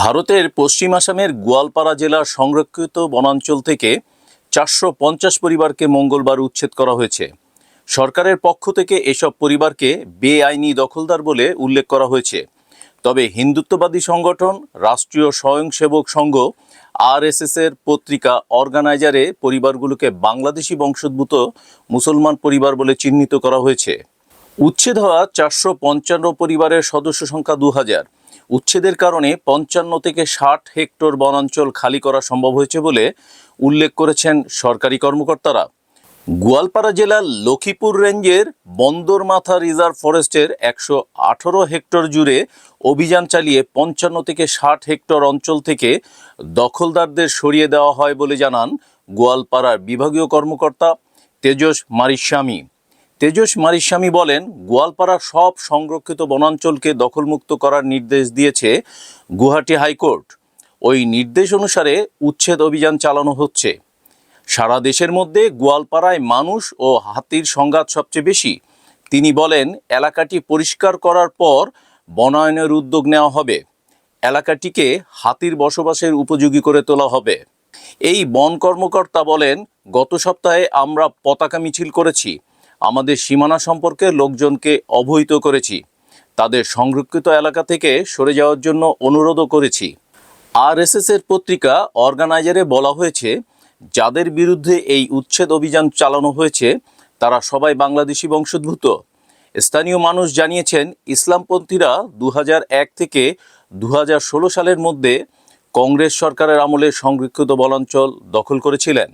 ভারতের পশ্চিম আসামের গোয়ালপাড়া জেলার সংরক্ষিত বনাঞ্চল থেকে চারশো পঞ্চাশ পরিবারকে মঙ্গলবার উচ্ছেদ করা হয়েছে। সরকারের পক্ষ থেকে এসব পরিবারকে বেআইনি দখলদার বলে উল্লেখ করা হয়েছে। তবে হিন্দুত্ববাদী সংগঠন, রাষ্ট্রীয় স্বয়ংসেবক সংঘ, আরএসএস এর পত্রিকা অর্গানাইজারে পরিবারগুলোকে বাংলাদেশি বংশোদ্ভূত মুসলমান পরিবার বলে চিহ্নিত করা হয়েছে। উচ্ছেদ হওয়া চারশো পঞ্চান্ন পরিবারের সদস্য সংখ্যা দু হাজার। উচ্ছেদের কারণে পঞ্চান্ন থেকে ষাট হেক্টর বনাঞ্চল খালি করা সম্ভব হয়েছে বলে উল্লেখ করেছেন সরকারি কর্মকর্তারা। গোয়ালপাড়া জেলার লক্ষ্মীপুর রেঞ্জের বন্দরমাথা রিজার্ভ ফরেস্টের একশো আঠারো হেক্টর জুড়ে অভিযান চালিয়ে পঞ্চান্ন থেকে ষাট হেক্টর অঞ্চল থেকে দখলদারদের সরিয়ে দেওয়া হয় বলে জানান গোয়ালপাড়ার বিভাগীয় কর্মকর্তা তেজস মারিস্বামী। তেজস মারিস্বামী বলেন, গোয়ালপাড়া সব সংরক্ষিত বনাঞ্চলকে দখলমুক্ত করার নির্দেশ দিয়েছে গুয়াহাটি হাইকোর্ট। ওই নির্দেশ অনুসারে উচ্ছেদ অভিযান চালানো হচ্ছে। সারা দেশের মধ্যে গোয়ালপাড়ায় মানুষ ও হাতির সংঘাত সবচেয়ে বেশি। তিনি বলেন, এলাকাটি পরিষ্কার করার পর বনায়নের উদ্যোগ নেওয়া হবে। এলাকাটিকে হাতির বসবাসের উপযোগী করে তোলা হবে। এই বন কর্মকর্তা বলেন, গত সপ্তাহে আমরা পতাকা মিছিল করেছি। আমাদের সীমানা সম্পর্কে লোকজনকে অবহিত করেছি। তাদের সংরক্ষিত এলাকা থেকে সরে যাওয়ার জন্য অনুরোধও করেছি। আরএসএস এর পত্রিকা অর্গানাইজারে বলা হয়েছে, যাদের বিরুদ্ধে এই উচ্ছেদ অভিযান চালানো হয়েছে, তারা সবাই বাংলাদেশি বংশোদ্ভূত। স্থানীয় মানুষ জানিয়েছেন, ইসলামপন্থীরা দু থেকে দু হাজার ষোলো সালের মধ্যে কংগ্রেস সরকারের আমলে সংরক্ষিত বনাঞ্চল দখল করেছিলেন।